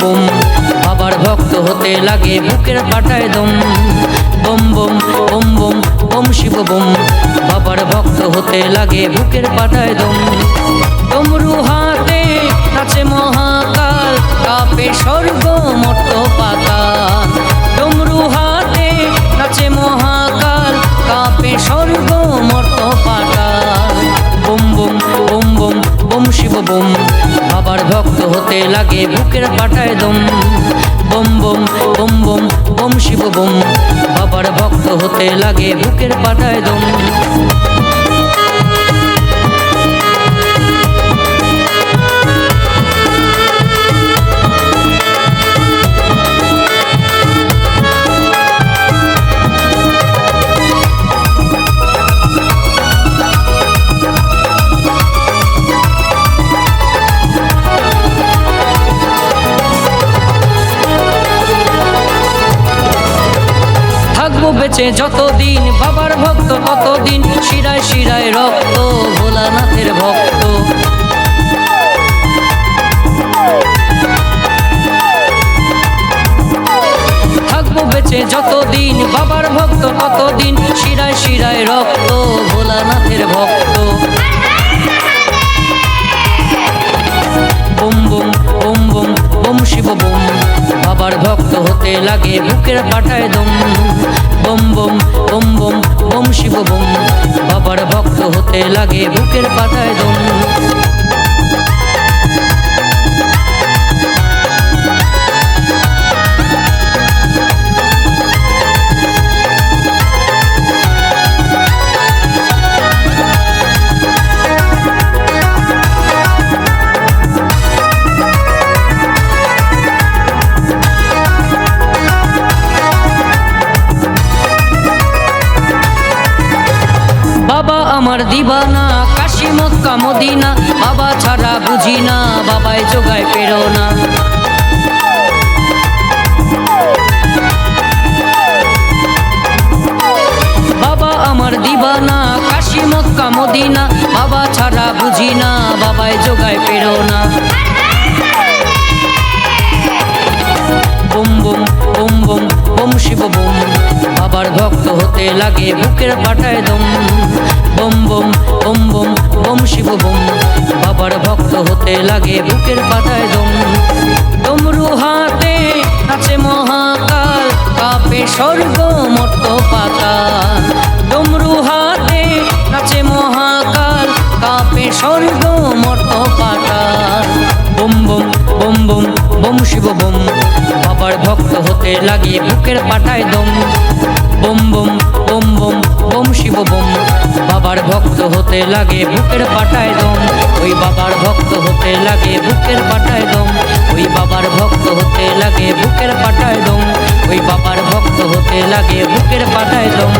Bomb বাবার ভক্ত হতে লাগে বুকের পাটায় দম। বোম বোম বোম বোম বোম শিব বোম বাবার ভক্ত হতে লাগে বুকের পাটায় দম। ডমরু হাতে আছে মহাকাল কাপে স্বর্গ মর্ত পাতাল। হতে লাগে, বুকের পাটায় দম। বম বম বম বম বম, শিব, বম। বাবার ভক্ত হতে লাগে, বুকের পাটায় দম। থাকব বেঁচে যতদিন, বাবার ভক্ত ততদিন। শিরায় শিরায় রক্ত, ভোলানাথের ভক্ত। থাকব বেঁচে যতদিন, বাবার ভক্ত ততদিন। শিরায় শিরায় রক্ত, ভোলানাথের ভক্ত। বোম বোম বোম বোম বোম, শিব, বোম। বাবার ভক্ত হতে লাগে বুকের পাঠায় দম। বোম বম বোম বম বোম শিব বোম। বাবার ভক্ত হতে লাগে বুকের পাতায় দম। আমার দিবানা, কাশি মক্কা, মদিনা, বাবা ছাড়া বুঝি না, বাবাই জোগায় পেরো না বাবা আমার দিবানা, কাশি মক্কা, মদিনা, বাবা ছাড়া বুঝি না, বাবাই জোগায় বোম শিব বোম বাবার ভক্ত হতে লাগে বুকের পাটায় দম। বোম বোম বোম বোম বোম শিব বোম বাবার ভক্ত হতে লাগে বুকের পাটায় দম। ডমরু হাতে আছে মহাকাল কাপে স্বর্গ মর্ত পাতাল। ডমরু হাতে নাচে মহাকাল কাপে স্বর্গ মর্ত বোম বোম বোম বোম শিব বোম। বাবার ভক্ত হতে লাগে বুকের পাটায় দম। বোম বোম বোম বোম বোম শিব বোম। বাবার ভক্ত হতে লাগে বুকের পাটায় দম। ওই বাবার ভক্ত হতে লাগে বুকের পাটায় দম। ওই বাবার ভক্ত হতে লাগে বুকের পাটায় দম। ওই বাবার ভক্ত হতে লাগে বুকের পাটায় দম।